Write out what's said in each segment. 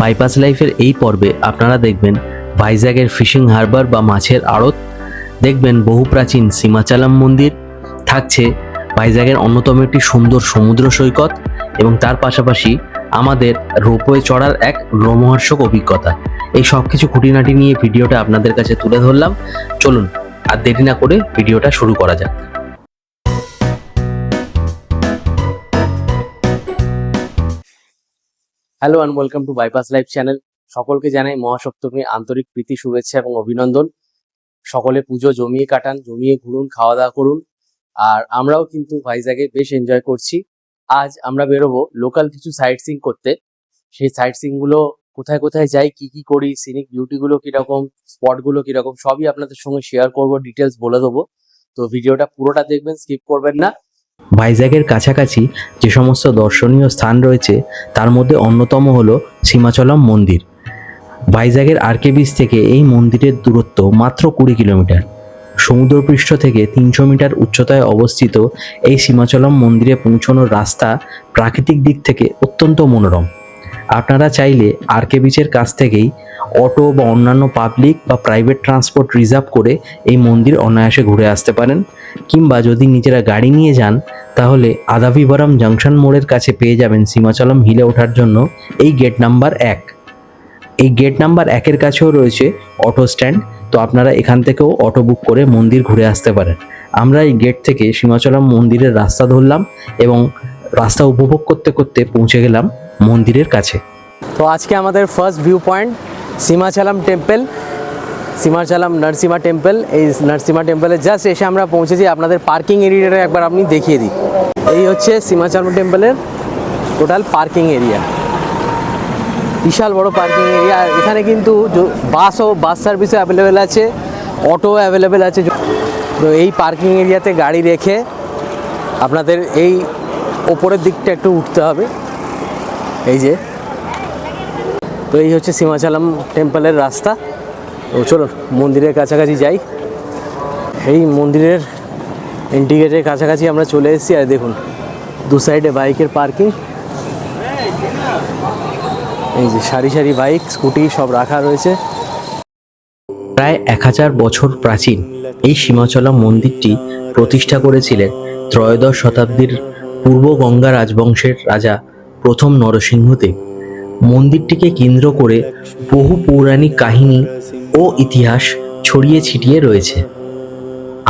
Bypass লাইফের এই পর্বে আপনারা দেখবেন ভাইজ্যাগের ফিশিং হারবার বা মাছের আড়ত। দেখবেন বহু প্রাচীন সীমাচালাম মন্দির। থাকছে ভাইজ্যাগের অন্যতম একটি সুন্দর সমুদ্র সৈকত এবং তার পাশাপাশি আমাদের রোপওয়ে চড়ার এক রোমহর্ষক অভিজ্ঞতা। এই সব কিছু খুঁটিনাটি নিয়ে ভিডিওটা আপনাদের কাছে তুলে ধরলাম। চলুন, আর দেরি না করে ভিডিওটা শুরু করা যাক। Hello and welcome to bypass live channel সকলকে জানাই মহাসপ্তমীর আন্তরিক প্রীতি, শুভেচ্ছা এবং অভিনন্দন। সকলে পুজো জমিয়ে কাটান, জমিয়ে ঘুরুন, খাওয়া দাওয়া করুন। আর আমরাও কিন্তু ভাইজাগে বেশ এনজয় করছি। আজ আমরা বেরোবো লোকাল কিছু সাইট সিং করতে। সেই সাইট সিংগুলো কোথায় কোথায় যাই, কি কি করি সিনিক বিউটি গুলো কীরকম স্পটগুলো কীরকম, সবই আপনাদের সঙ্গে শেয়ার করব ডিটেলস বলে দেবো। তো ভিডিওটা পুরোটা দেখবেন স্কিপ করবেন না। ভাইজ্যাগের কাছাকাছি যে সমস্ত দর্শনীয় স্থান রয়েছে, তার মধ্যে অন্যতম হল সীমাচলম মন্দির। ভাইজ্যাগের আরকে বিচ থেকে এই মন্দিরের দূরত্ব মাত্র কুড়ি কিলোমিটার। সমুদ্রপৃষ্ঠ থেকে তিনশো মিটার উচ্চতায় অবস্থিত এই সীমাচলম মন্দিরে পৌঁছানোর রাস্তা প্রাকৃতিক দিক থেকে অত্যন্ত মনোরম। আপনারা চাইলে আরকে বিচের কাছ থেকেই অটো বা অন্যান্য পাবলিক বা প্রাইভেট ট্রান্সপোর্ট রিজার্ভ করে এই মন্দির অনায়াসে ঘুরে আসতে পারেন। কিংবা যদি নিজেরা গাড়ি নিয়ে যান, তাহলে আদাভিবরম জাংশন মোড়ের কাছে পেয়ে যাবেন সীমাচলম হিলে ওঠার জন্য এই গেট নাম্বার এক। এই গেট নাম্বার একের কাছেও রয়েছে অটো স্ট্যান্ড, তো আপনারা এখান থেকেও অটো বুক করে মন্দির ঘুরে আসতে পারেন। আমরা এই গেট থেকে সীমাচলম মন্দিরের রাস্তা ধরলাম এবং রাস্তা উপভোগ করতে করতে পৌঁছে গেলাম মন্দিরের কাছে। তো আজকে আমাদের first view point Simhachalam temple Simhachalam Narasimha temple. এই নরসিমা টেম্পলে জাস্ট এসে আমরা পৌঁছেছি আপনাদের পার্কিং এরিয়াটা একবার আপনি দেখিয়ে দিই। এই হচ্ছে সীমাচালাম টেম্পলের টোটাল পার্কিং এরিয়া বিশাল বড় পার্কিং এরিয়া এখানে কিন্তু বাসও বাস সার্ভিসও অ্যাভেলেবেল আছে অটো অ্যাভেলেবেল আছে। তো এই পার্কিং এরিয়াতে গাড়ি রেখে আপনাদের এই ওপরের দিকটা একটু উঠতে হবে। এই যে। তো এই হচ্ছে সীমাচালাম টেম্পলের রাস্তা। তো চলো, মন্দিরের কাছাকাছি যাই। এই মন্দিরের এন্ট্রি কাছাকাছি আমরা চলে এসেছি, আর দেখুন, দু সাইডে বাইকের পার্কিং এই যে সারি সারি বাইক স্কুটি সব রাখা রয়েছে। প্রায় এক হাজার বছর প্রাচীন এই সীমাচলা মন্দিরটি প্রতিষ্ঠা করেছিলেন ত্রয়োদশ শতাব্দীর পূর্ব গঙ্গা রাজবংশের রাজা প্রথম নরসিংহদেব। মন্দিরটিকে কেন্দ্র করে বহু পৌরাণিক কাহিনী ও ইতিহাস ছড়িয়ে ছিটিয়ে রয়েছে।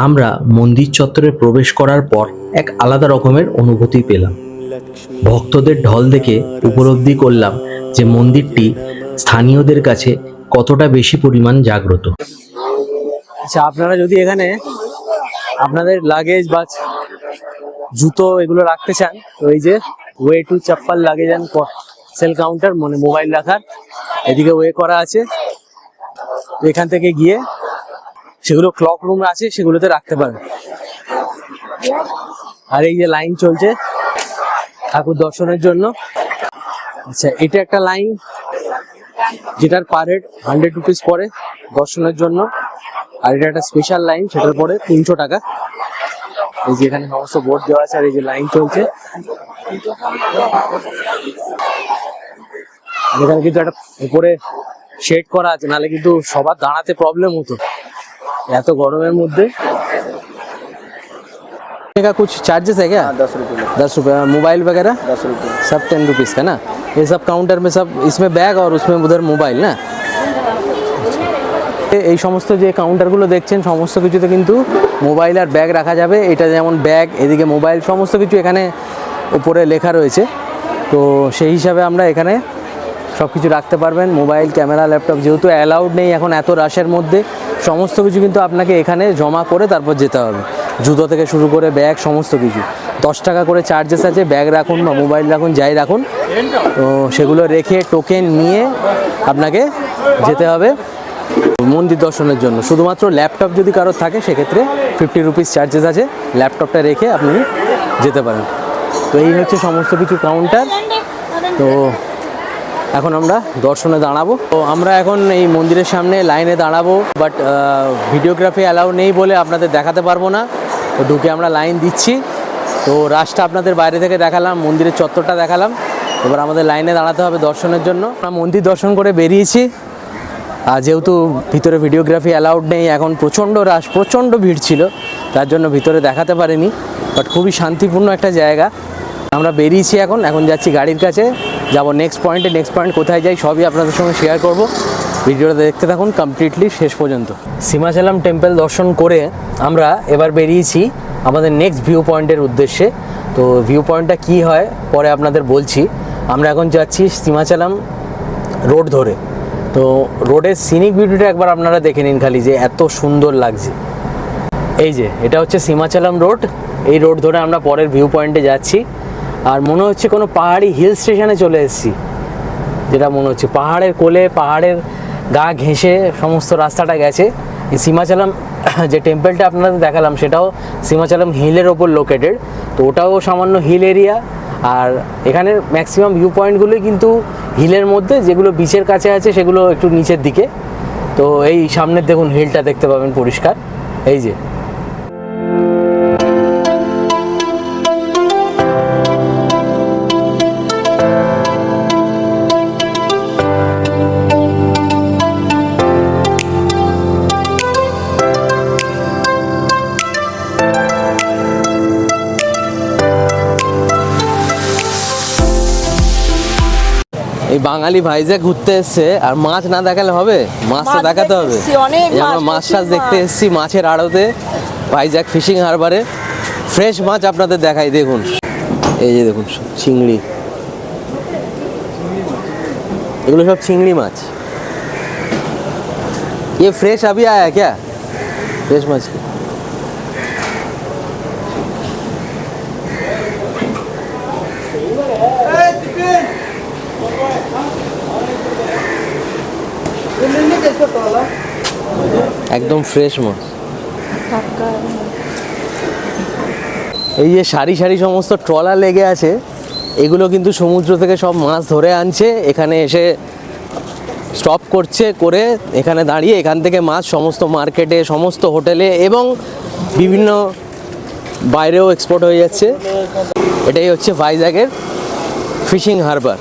আমরা মন্দির চত্বরে প্রবেশ করার পর এক আলাদা রকমের অনুভূতি পেলাম। ভক্তদের ঢল দেখে উপলব্ধি করলাম যে মন্দিরটি স্থানীয়দের কাছে কতটা বেশি পরিমাণ জাগ্রত। আচ্ছা আপনারা যদি এখানে আপনাদের লাগেজ বা জুতো এগুলো রাখতে চান, তো এই যে way to chappal luggage and cell counter মানে মোবাইল রাখার, এদিকে ওয়ে করা আছে। এখান থেকে গিয়ে সেগুলো ক্লক রুম আছে, সেগুলোতে রাখতে পারেন আর এই যে লাইন চলছে ঠাকুর দর্শনের জন্য। আচ্ছা এটা একটা লাইন যেটার পার হেড হান্ড্রেড রুপিস পরে দর্শনের জন্য। আর এটা একটা স্পেশাল লাইন সেটার পরে তিনশো টাকা। এই যে এখানে সমস্ত বোর্ড দেওয়া আছে আর এই যে লাইন চলছে। এখানে কিন্তু একটা উপরে শেড করা আছে নাহলে কিন্তু সবার দাঁড়াতে প্রবলেম হতো এত গরমের মধ্যে का कुछ चार्जेस है क्या दस रुपये दस रुपये मोबाइल वगैरह दस रुपये सब टेन रुपीज़ का ना ये सब काउंटर में सब इसमें बैग और उसमें उधर मोबाइल না এই সমস্ত যে কাউন্টারগুলো দেখছেন সমস্ত কিছুতে কিন্তু মোবাইল আর ব্যাগ রাখা যাবে এটা যেমন ব্যাগ এদিকে মোবাইল সমস্ত কিছু এখানে উপরে লেখা রয়েছে তো সেই হিসাবে আমরা এখানে সব কিছু রাখতে পারবেন। মোবাইল, ক্যামেরা, ল্যাপটপ যেহেতু অ্যালাউড নেই এখন এত রাশের মধ্যে, সমস্ত কিছু কিন্তু আপনাকে এখানে জমা করে তারপর যেতে হবে। জুতো থেকে শুরু করে ব্যাগ, সমস্ত কিছু। দশ টাকা করে চার্জেস আছে, ব্যাগ রাখুন বা মোবাইল রাখুন, যাই রাখুন। তো সেগুলো রেখে টোকেন নিয়ে আপনাকে যেতে হবে মন্দির দর্শনের জন্য। শুধুমাত্র ল্যাপটপ যদি কারোর থাকে, সেক্ষেত্রে ফিফটি রুপিস চার্জেস আছে। ল্যাপটপটা রেখে আপনি যেতে পারেন। তো এই হচ্ছে সমস্ত কিছু কাউন্টার তো এখন আমরা দর্শনে দাঁড়াবো। তো আমরা এখন এই মন্দিরের সামনে লাইনে দাঁড়াবো বাট ভিডিওগ্রাফি অ্যালাউ নেই বলে আপনাদের দেখাতে পারব না। তো ঢুকে আমরা লাইন দিচ্ছি। তো রাসটা আপনাদের বাইরে থেকে দেখালাম, মন্দিরের চত্বরটা দেখালাম। এবার আমাদের লাইনে দাঁড়াতে হবে দর্শনের জন্য। আমরা মন্দির দর্শন করে বেরিয়েছি। আর যেহেতু ভিতরে ভিডিওগ্রাফি অ্যালাউড নেই, এখন প্রচণ্ড রাশ প্রচণ্ড ভিড় ছিল, তার জন্য ভিতরে দেখাতে পারিনি। বাট খুবই শান্তিপূর্ণ একটা জায়গা। আমরা বেরিয়েছি এখন এখন যাচ্ছি গাড়ির কাছে। যাব নেক্সট পয়েন্টে নেক্সট পয়েন্ট কোথায় যাই, সবই আপনাদের সঙ্গে শেয়ার করব। ভিডিওটা দেখতে থাকুন কমপ্লিটলি শেষ পর্যন্ত। সীমাচলাম টেম্পল দর্শন করে আমরা এবার বেরিয়েছি আমাদের নেক্সট ভিউ পয়েন্টের উদ্দেশ্যে। তো ভিউ পয়েন্টটা কী হয়, পরে আপনাদের বলছি। আমরা এখন যাচ্ছি সীমাচলাম রোড ধরে। তো রোডের সিনিক বিউটিটা একবার আপনারা দেখে নিন খালি যে এত সুন্দর লাগছে। এই যে, এটা হচ্ছে সীমাচলাম রোড এই রোড ধরে আমরা পরের ভিউ পয়েন্টে যাচ্ছি। আর মনে হচ্ছে কোনো পাহাড়ি হিল স্টেশনে চলে এসেছি। যেটা মনে হচ্ছে পাহাড়ের কোলে, পাহাড়ের গা ঘেঁষে সমস্ত রাস্তাটা গেছে। সীমাচলাম যে টেম্পলটা আপনাদের দেখালাম, সেটাও সীমাচলাম হিলের ওপর লোকেটেড তো ওটাও সামান্য হিল এরিয়া আর এখানের ম্যাক্সিমাম ভিউ পয়েন্টগুলোই কিন্তু হিলের মধ্যে, যেগুলো বিচের কাছে আছে, সেগুলো একটু নিচের দিকে। তো এই সামনের দেখুন হিলটা দেখতে পাবেন পরিষ্কার। এই যে। এই বাঙালি ভাইজে ঘুরতে এসছে আর মাছ না দেখালে হবে মাছ তো মাছ দেখাতে দেখতে হবে এসছি, অনেক এই আমরা মাছ, মাছ টাছ প্রচুর দেখতে মাছ। এসছি মাছের আড়তে ভাইজ্যাক ফিশিং হারবারে ফ্রেশ মাছ আপনাদের দেখাই দেখুন এই যে দেখুন সব চিংড়ি এগুলো সব চিংড়ি মাছ ये फ्रेश अभी आया है क्या फ्रेश मछली একদম ফ্রেশ মাছ এই যে সারি সারি সমস্ত ট্রলার লেগে আছে, এগুলো কিন্তু সমুদ্র থেকে সব মাছ ধরে আনছে, এখানে এসে স্টপ করছে করে এখানে দাঁড়িয়ে এখান থেকে মাছ সমস্ত মার্কেটে সমস্ত হোটেলে এবং বিভিন্ন বাইরেও এক্সপোর্ট হয়ে যাচ্ছে। এটাই হচ্ছে ভাইজ্যাগের ফিশিং হারবার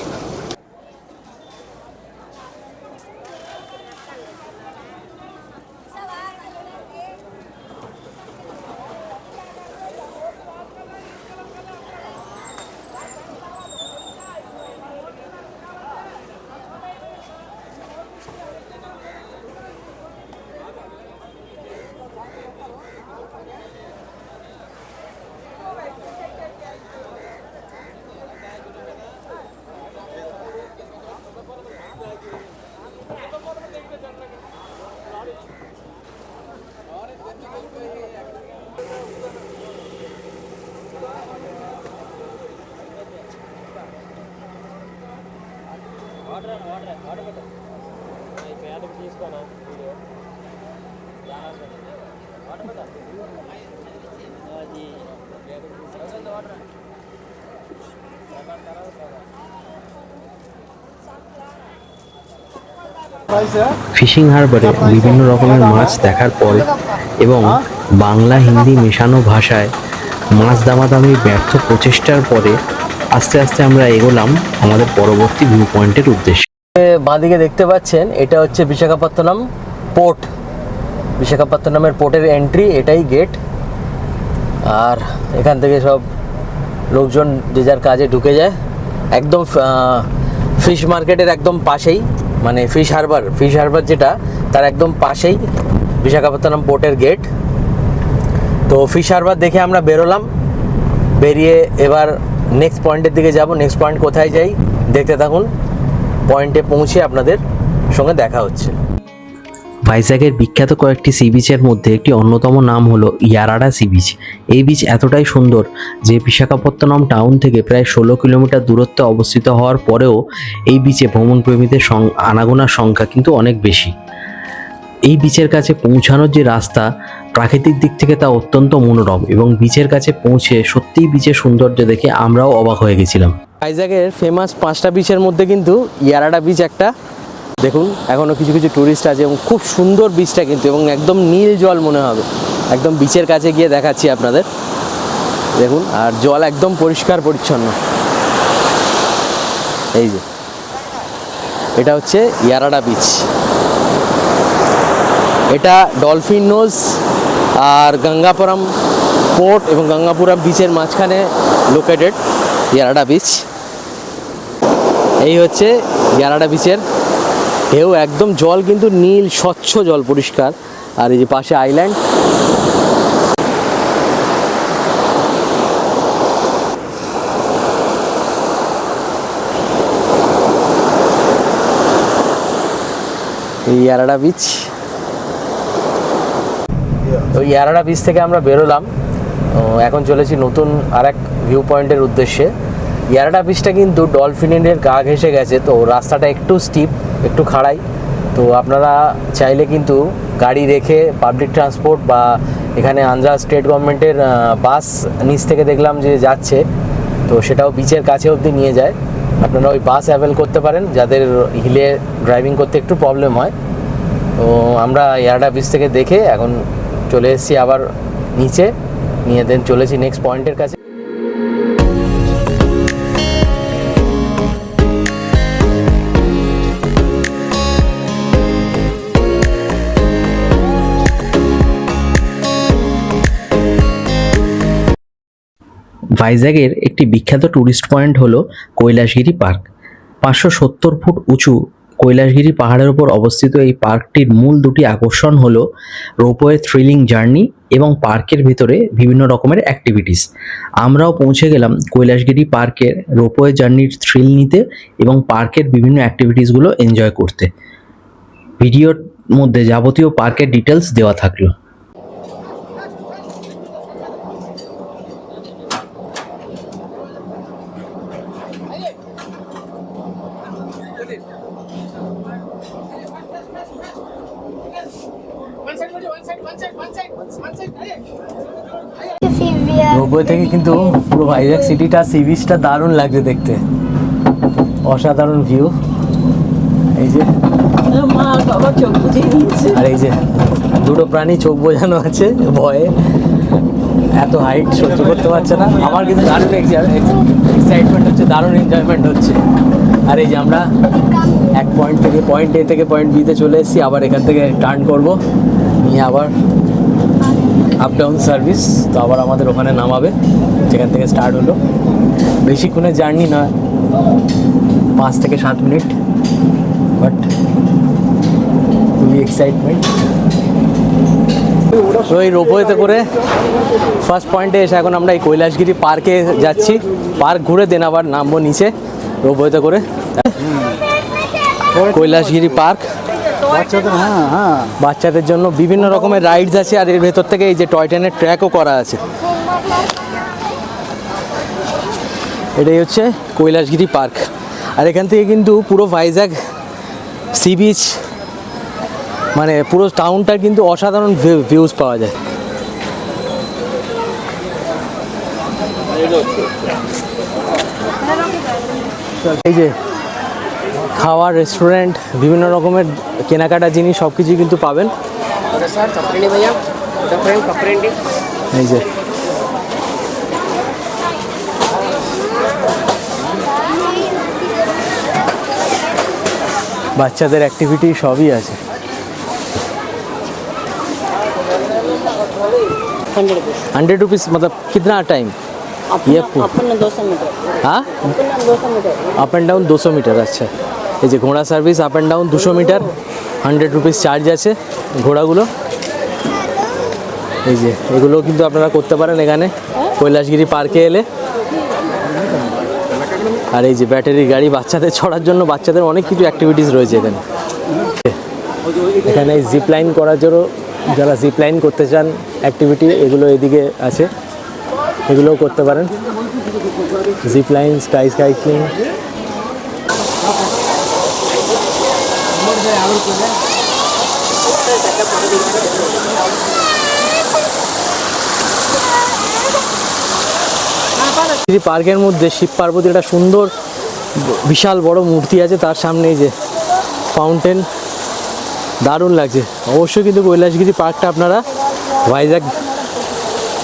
ফিশিং হারবারে বিভিন্ন রকমের মাছ দেখার পরে এবং বাংলা হিন্দি মেশানো ভাষায় মাছ দামাদামির ব্যর্থ প্রচেষ্টার পরে আস্তে আস্তে আমরা এগোলাম আমাদের পরবর্তী ভিউ পয়েন্টের উদ্দেশ্যে। বাঁদিকে দেখতে পাচ্ছেন, এটা হচ্ছে বিশাখাপত্তনম পোর্ট বিশাখাপত্তনমের পোর্টের এন্ট্রি এটাই গেট আর এখান থেকে সব লোকজন যে যার কাজে ঢুকে যায়, একদম ফিশ মার্কেটের একদম পাশেই মানে ফিশ হারবার ফিশ হারবার যেটা, তার একদম পাশেই বিশাখাপত্তনম পোর্টের গেট তো ফিশ হারবার দেখে আমরা বেরোলাম, বেরিয়ে এবার নেক্সট পয়েন্টের দিকে যাব নেক্সট পয়েন্ট কোথায় যাই, দেখতে থাকুন। পয়েন্টে পৌঁছে আপনাদের সঙ্গে দেখা হচ্ছে। ভাইজ্যাগের বিখ্যাত কয়েকটি সি বিচের মধ্যে একটি অন্যতম নাম হলো ইয়ারাডা সি বিচ এই বিচ এতটাই সুন্দর যে বিশাখাপত্তনম টাউন থেকে প্রায় ষোলো কিলোমিটার দূরত্বে অবস্থিত হওয়ার পরেও এই বিচে ভ্রমণপ্রেমীদের আনাগোনার সংখ্যা কিন্তু অনেক বেশি। এই বিচের কাছে পৌঁছানোর যে রাস্তা, প্রাকৃতিক দিক থেকে তা অত্যন্ত মনোরম এবং বিচের কাছে পৌঁছে সত্যিই বিচের সৌন্দর্য দেখে আমরাও অবাক হয়ে গেছিলাম। ভাইজ্যাগের ফেমাস পাঁচটা বিচের মধ্যে কিন্তু ইয়ারাডা বিচ একটা। দেখুন এখনও কিছু কিছু টুরিস্ট আছে এবং খুব সুন্দর বিচটা কিন্তু এবং একদম নীল জল মনে হবে। একদম বিচের কাছে গিয়ে দেখাচ্ছি আপনাদের। দেখুন, আর জল একদম পরিষ্কার পরিচ্ছন্ন। এই যে, এটা হচ্ছে ইয়ারাডা বিচ এটা ডলফিন নোজ আর গঙ্গাপুরম পোর্ট এবং গঙ্গাপুরম বিচের মাঝখানে লোকেটেড ইয়ারাডা বিচ এই হচ্ছে ইয়ারাডা বিচের ঢেউ, একদম জল কিন্তু নীল, স্বচ্ছ জল পরিষ্কার। আর এই যে পাশে আইল্যান্ড ইয়ারাডা বিচ ওই ইয়ারাডা বিচ থেকে আমরা বেরোলাম। এখন চলেছি নতুন আর এক ভিউ পয়েন্টের উদ্দেশ্যে ইয়ারাডা বিচটা কিন্তু ডলফিনের গা ঘেসে গেছে, তো রাস্তাটা একটু স্টিপ একটু খাড়াই। তো আপনারা চাইলে কিন্তু গাড়ি রেখে পাবলিক ট্রান্সপোর্ট বা এখানে আন্ধ্রা স্টেট গভর্নমেন্টের বাস নিচ থেকে দেখলাম যে যাচ্ছে, তো সেটাও বিচের কাছে অবধি নিয়ে যায়। আপনারা ওই বাস অ্যাভেল করতে পারেন, যাদের হিলে ড্রাইভিং করতে একটু প্রবলেম হয়। তো আমরা ইয়ারডা বিচ থেকে দেখে এখন চলে এসেছি আবার নিচে। নিয়ে দেন চলেছি নেক্সট পয়েন্টের কাছে। ভাইজ্যাগের একটি বিখ্যাত ট্যুরিস্ট পয়েন্ট হলো কৈলাসগিরি পার্ক পাঁচশো সত্তর ফুট উঁচু কৈলাসগিরি পাহাড়ের উপর অবস্থিত এই পার্কটির মূল দুটি আকর্ষণ হল রোপওয়ে থ্রিলিং জার্নি এবং পার্কের ভিতরে বিভিন্ন রকমের অ্যাক্টিভিটিস। আমরাও পৌঁছে গেলাম কৈলাসগিরি পার্কের রোপওয়ে জার্নির থ্রিল নিতে এবং পার্কের বিভিন্ন অ্যাক্টিভিটিসগুলো এনজয় করতে। ভিডিওর মধ্যে যাবতীয় পার্কের ডিটেলস দেওয়া থাকল রোবওয়ে থেকে কিন্তু ভাইজ্যাগ সিটিটা সি বিচটা দারুণ লাগছে দেখতে। অসাধারণ ভিউ এই যে। আর এই যে দুটো প্রাণী চোখ বোঝানো আছে ভয়ে। এত হাইট সহ্য করতে পারছে না। আমার কিন্তু দারুণ এক্সাইটমেন্ট হচ্ছে দারুণ এনজয়মেন্ট হচ্ছে। আর এই যে আমরা এক পয়েন্ট থেকে পয়েন্ট এ থেকে পয়েন্ট বিতে চলে এসেছি আবার এখান থেকে টার্ন করব। নিয়ে আবার আপ ডাউন সার্ভিস তো আবার আমাদের ওখানে নামাবে। যেখান থেকে স্টার্ট হলো। বেশিক্ষণের জার্নি নয় পাঁচ থেকে সাত মিনিট। বাট খুবই এক্সাইটমেন্ট তো এই রোপওয়েতে করে ফার্স্ট পয়েন্টে এসে এখন আমরা এই কৈলাসগিরি পার্কে যাচ্ছি। পার্ক ঘুরে দেন আবার নামবো নিচে রোপওয়েতে করে। কৈলাসগিরি পার্ক বাচ্চাদের হ্যাঁ হ্যাঁ। বাচ্চাদের জন্য বিভিন্ন রকমের রাইডস আছে আর এর ভেতর থেকে এই যে টয় ট্রেনের ট্র্যাকও করা আছে। এটাই হচ্ছে কৈলাসগিরি পার্ক। আর এখান থেকে কিন্তু পুরো ভাইজ্যাগ সি বিচ মানে পুরো টাউনটার কিন্তু অসাধারণ ভিউজ পাওয়া যায়। এই যে খাওয়ার রেস্টুরেন্ট বিভিন্ন রকমের কেনাকাটা জিনিস সব কিছুই কিন্তু পাবেন। এই যে বাচ্চাদের অ্যাক্টিভিটি সবই আছে हंड्रेड रुपीज़ मतलब कितना टाइम ये पु- अपना दो सौ मीटर हाँ अपना दो सौ मीटर আপ অ্যান্ড ডাউন দুশো মিটার আচ্ছা এই যে ঘোড়া সার্ভিস আপ অ্যান্ড ডাউন দুশো মিটার হান্ড্রেড রুপিস চার্জ আছে ঘোড়াগুলো এই যে এগুলো কিন্তু আপনারা করতে পারেন এখানে কৈলাসগিরি পার্কে এলে আর এই যে ব্যাটারি গাড়ি বাচ্চাদের ছড়ার জন্য বাচ্চাদের অনেক কিছু অ্যাক্টিভিটিস রয়েছে এখানে। এখানে জিপ লাইন করার জন্য যারা জিপ লাইন করতে চান অ্যাক্টিভিটি এগুলো এদিকে আছে। এগুলোও করতে পারেন। জিপ লাইন স্কাই স্কাইকিং এই পার্কের মধ্যে শিব পার্বতী একটা সুন্দর বিশাল বড় মূর্তি আছে, তার সামনে যে ফাউন্টেন দারুণ লাগছে। অবশ্যই কিন্তু কৈলাসগিরি পার্কটা আপনারা ভাইজ্যাগ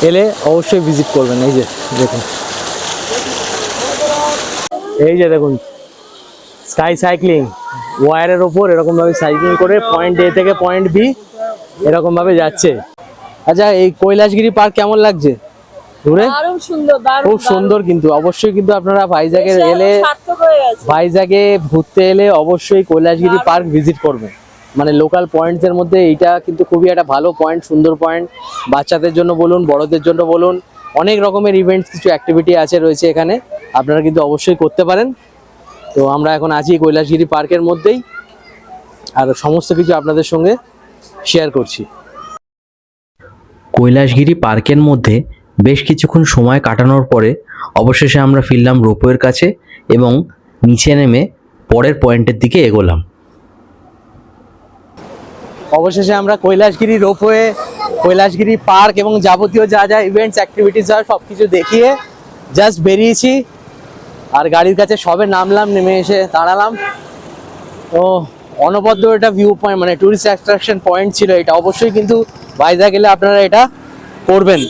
এলে অবশ্যই ভিজিট করবেন, এই যে দেখুন। এই যে দেখুন স্কাই সাইক্লিং ওয়ারের ওপর এরকম ভাবে সাইক্লিং করে পয়েন্ট এ থেকে পয়েন্ট বি এরকম ভাবে যাচ্ছে। আচ্ছা এই কৈলাসগিরি পার্ক কেমন লাগছে? ঘুরে খুব সুন্দর কিন্তু অবশ্যই কিন্তু আপনারা ভাইজাগে এলে ভাইজাগে ঘুরতে এলে অবশ্যই কৈলাসগিরি পার্ক ভিজিট করবেন। মানে লোকাল পয়েন্টসের মধ্যে এইটা কিন্তু খুবই একটা ভালো পয়েন্ট সুন্দর পয়েন্ট বাচ্চাদের জন্য বলুন বড়দের জন্য বলুন অনেক রকমের ইভেন্টস কিছু অ্যাক্টিভিটি আছে রয়েছে এখানে। আপনারা কিন্তু অবশ্যই করতে পারেন। তো আমরা এখন আছি কৈলাসগিরি পার্কের মধ্যেই। আর সমস্ত কিছু আপনাদের সঙ্গে শেয়ার করছি। কৈলাসগিরি পার্কের মধ্যে বেশ কিছুক্ষণ সময় কাটানোর পরে অবশেষে আমরা ফিরলাম রোপওয়ের কাছে এবং নিচে নেমে পরের পয়েন্টের দিকে এগোলাম। অবশেষে আমরা কৈলাসগিরি রোপওয়ে কৈলাসগিরি পার্ক এবং যাবতীয় যা যা ইভেন্টস অ্যাক্টিভিটিস হয় সব কিছু দেখিয়ে জাস্ট বেরিয়েছি আর গাড়ির কাছে সবে নামলাম, নেমে এসে দাঁড়ালাম। তো অনবদ্য এটা ভিউ পয়েন্ট মানে টুরিস্ট অ্যাট্রাকশন পয়েন্ট ছিল এটা। অবশ্যই কিন্তু ভাইজা গেলে আপনারা এটা করবেন।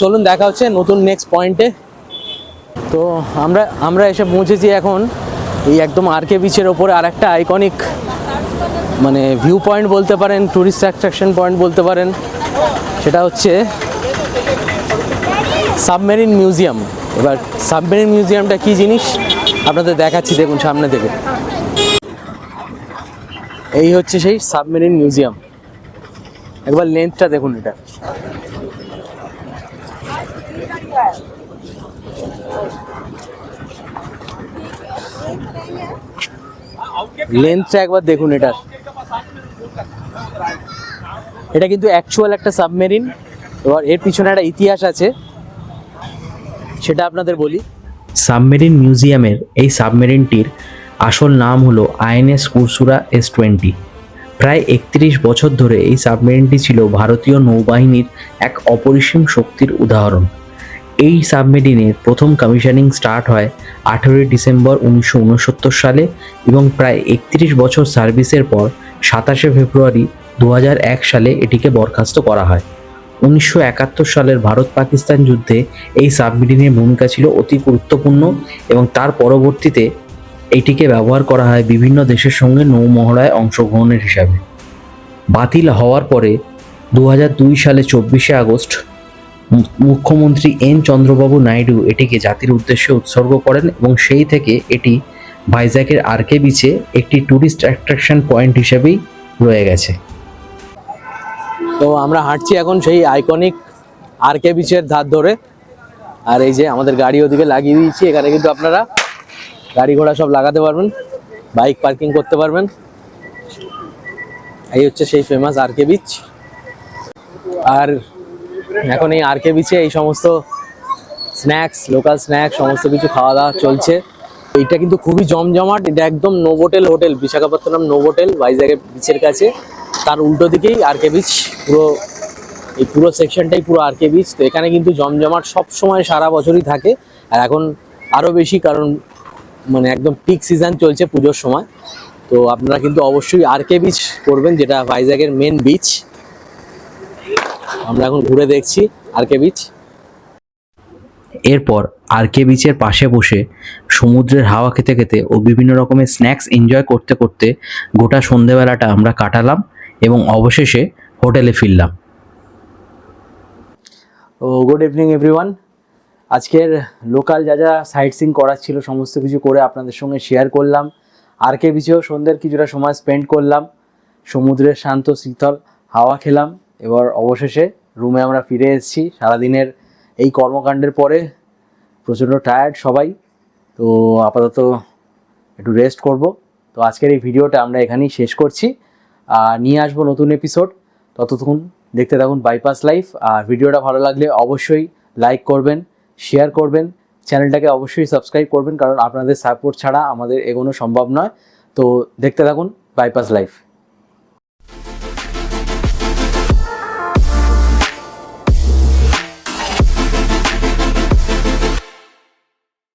চলুন দেখা হচ্ছে নতুন নেক্সট পয়েন্টে তো আমরা আমরা এসে পৌঁছেছি এখন এই একদম আরকে বিচের ওপরে আর একটা আইকনিক মানে ভিউ পয়েন্ট বলতে পারেন ট্যুরিস্ট অ্যাট্রাকশন পয়েন্ট বলতে পারেন। সেটা হচ্ছে সাবমেরিন মিউজিয়াম এবার সাবমেরিন মিউজিয়ামটা কি জিনিস? আপনাদের দেখাচ্ছি, দেখুন সামনে থেকে। এই হচ্ছে সেই সাবমেরিন মিউজিয়াম একবার লেন্থটা দেখুন এটা। লেন্থটা একবার দেখুন এটার এটা কিন্তু অ্যাকচুয়াল একটা সাবমেরিন এবার এর পিছনে একটা ইতিহাস আছে। সেটা আপনাদের বলি। সাবমেরিন মিউজিয়ামের এই সাবমেরিনটির আসল নাম হলো আইএনএস কুরসুরা এস টোয়েন্টি প্রায় একত্রিশ বছর ধরে এই সাবমেরিনটি ছিল ভারতীয় নৌবাহিনীর এক অপরিসীম শক্তির উদাহরণ। এই সাবমেরিনের প্রথম কমিশনিং স্টার্ট হয় আঠেরোই ডিসেম্বর উনিশশো উনসত্তর সালে এবং প্রায় একত্রিশ বছর সার্ভিসের পর সাতাশে ফেব্রুয়ারি দু সালে এটিকে বরখাস্ত করা হয়। উনিশশো একাত্তর সালের ভারত পাকিস্তান যুদ্ধে এই সাবমেরিনের ভূমিকা ছিল অতি গুরুত্বপূর্ণ এবং তার পরবর্তীতে এটিকে ব্যবহার করা হয় বিভিন্ন দেশের সঙ্গে নৌমহড়ায় অংশগ্রহণের হিসাবে। বাতিল হওয়ার পরে দু হাজার দুই সালে চব্বিশে আগস্ট মুখ্যমন্ত্রী এন চন্দ্রবাবু নাইডু এটিকে জাতির উদ্দেশ্যে উৎসর্গ করেন এবং সেই থেকে এটি ভাইজ্যাকের আরকে বিচে একটি ট্যুরিস্ট অ্যাট্রাকশন পয়েন্ট হিসেবেই রয়ে গেছে। তো আমরা হাঁটছি এখন সেই আইকনিক আরকে বিচের ধার ধরে। আর এই যে আমাদের গাড়ি ওদিকে লাগিয়ে দিয়েছি, এখানে কিন্তু আপনারা গাড়ি ঘোড়া সব লাগাতে পারবেন, বাইক পার্কিং করতে পারবেন। এই হচ্ছে সেই ফেমাস আরকে বিচ। আর এখন এই আরকে বিচে এই সমস্ত স্ন্যাক্স লোকাল স্ন্যাক্স সমস্ত কিছু খাওয়া দাওয়া চলছে। এইটা কিন্তু খুবই জমজমাট, এটা একদম নোভোটেল হোটেল, বিশাখাপত্তনম নোভোটেল ভাইজ্যাগের বিচের কাছে। তার উল্টো দিকেই আরকে বিচ পুরো, এই পুরো সেকশনটাই পুরো আরকে বিচ তো এখানে কিন্তু জমজমাট সব সময় সারা বছরই থাকে। আর এখন আরও বেশি, কারণ মানে একদম পিক সিজন চলছে পুজোর সময়। তো আপনারা কিন্তু অবশ্যই আরকে বিচ করবেন, যেটা ভাইজ্যাগের মেন বিচ আমরা এখন ঘুরে দেখছি আরকে বিচ এরপর আরকে বিচের পাশে বসে সমুদ্রের হাওয়া খেতে খেতে ও বিভিন্ন রকমের স্ন্যাক্স এনজয় করতে করতে গোটা সন্ধেবেলাটা আমরা কাটালাম এবং অবশেষে হোটেলে ফিরলাম। ও গুড ইভিনিং এভরিওয়ান আজকের লোকাল যা যা সাইট সিং করার ছিল সমস্ত কিছু করে আপনাদের সঙ্গে শেয়ার করলাম। আর কে বিচেও সন্ধ্যের কিছুটা সময় স্পেন্ড করলাম। সমুদ্রের শান্ত শীতল হাওয়া খেলাম। এবার অবশেষে রুমে আমরা ফিরে এসেছি। সারাদিনের এই কর্মকাণ্ডের পরে প্রচণ্ড টায়ার্ড সবাই। তো আপাতত একটু রেস্ট করব। তো আজকের এই ভিডিওটা আমরা এখানেই শেষ করছি। আর নিয়ে আসব নতুন এপিসোড ততক্ষণ দেখতে থাকুন বাইপাস লাইফ আর ভিডিওটা ভালো লাগলে অবশ্যই লাইক করবেন শেয়ার করবেন। চ্যানেলটাকে অবশ্যই সাবস্ক্রাইব করবেন। কারণ আপনাদের সাপোর্ট ছাড়া আমাদের এগোনো সম্ভব নয়। তো দেখতে থাকুন বাইপাস লাইফ